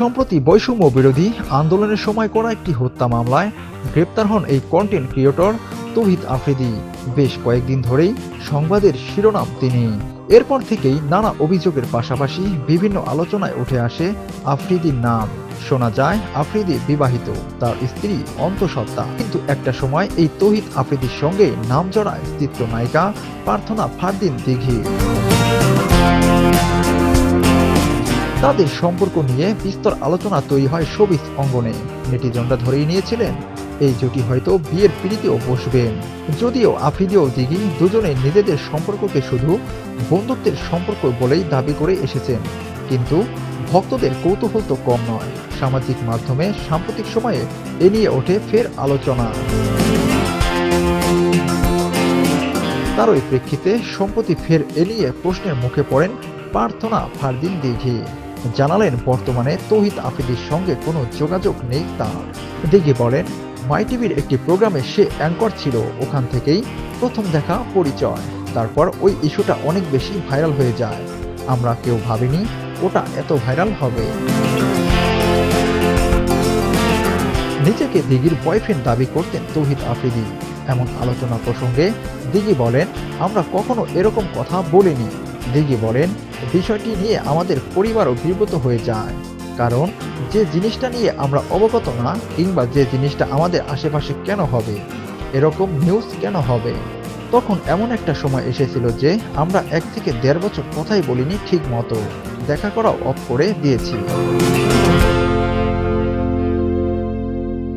সম্প্রতি বৈষম্য বিরোধী আন্দোলনের সময় করা একটি হত্যা মামলায় গ্রেপ্তার হন এই কন্টেন্ট ক্রিয়েটর তৌহিদ আফ্রিদি। বেশ কয়েকদিন ধরেই সংবাদের শিরোনাম তিনি। এরপর থেকেই নানা অভিযোগের পাশাপাশি বিভিন্ন আলোচনায় উঠে আসে আফ্রিদির নাম। শোনা যায়, আফ্রিদি বিবাহিত, তার স্ত্রী অন্তঃসত্ত্বা। কিন্তু একটা সময় এই তৌহিদ আফ্রিদির সঙ্গে নাম জড়ায় চিত্রনায়িকা প্রার্থনা ফারদিন দিঘি তাদের সম্পর্ক নিয়ে বিস্তর আলোচনা তৈরি হয় শোবিস অঙ্গনে। নেটিজনরা ধরেই নিয়েছিলেন, এই জুটি হয়তো বিয়ের পিড়িতেও বসবেন যদিও আফ্রিদি ও দিঘি দুজনে নিজেদের সম্পর্ককে শুধু বন্ধুত্বের সম্পর্ক বলেই দাবি করে এসেছেন। কিন্তু ভক্তদের কৌতূহল তো কম নয়। সামাজিক মাধ্যমে সাম্প্রতিক সময়ে এ নিয়ে ওঠে ফের আলোচনা। তারই প্রেক্ষিতে সম্প্রতি ফের এ নিয়ে প্রশ্নের মুখে পড়েন প্রার্থনা ফারদিন দিঘি। জানালেন, বর্তমানে তৌহিদ আফ্রিদির সঙ্গে কোনো যোগাযোগ নেই তার। দিঘি বলেন মাই টিভির একটি প্রোগ্রামে সে অ্যাঙ্কর ছিল, ওখান থেকেই প্রথম দেখা পরিচয়। তারপর ওই ইস্যুটা অনেক বেশি ভাইরাল হয়ে যায়। আমরা কেউ ভাবিনি ওটা এত ভাইরাল হবে। নিজেকে দিঘির বয়ফ্রেন্ড দাবি করতেন তৌহিদ আফ্রিদি। এমন আলোচনা প্রসঙ্গে দিঘি বলেন, আমরা কখনো এরকম কথা বলিনি। দিঘি বলেন বিষয়টি নিয়ে আমাদের পরিবারও বিব্রত হয়ে যায়। কারণ, যে জিনিসটা নিয়ে আমরা অবগত না, কিংবা যে জিনিসটা আমাদের আশেপাশে কেন হবে? এরকম নিউজ কেন হবে? তখন এমন একটা সময় এসেছিল যে, আমরা এক থেকে দেড় বছর কথাই বলিনি ঠিক মতো দেখা করা অফ করে দিয়েছি।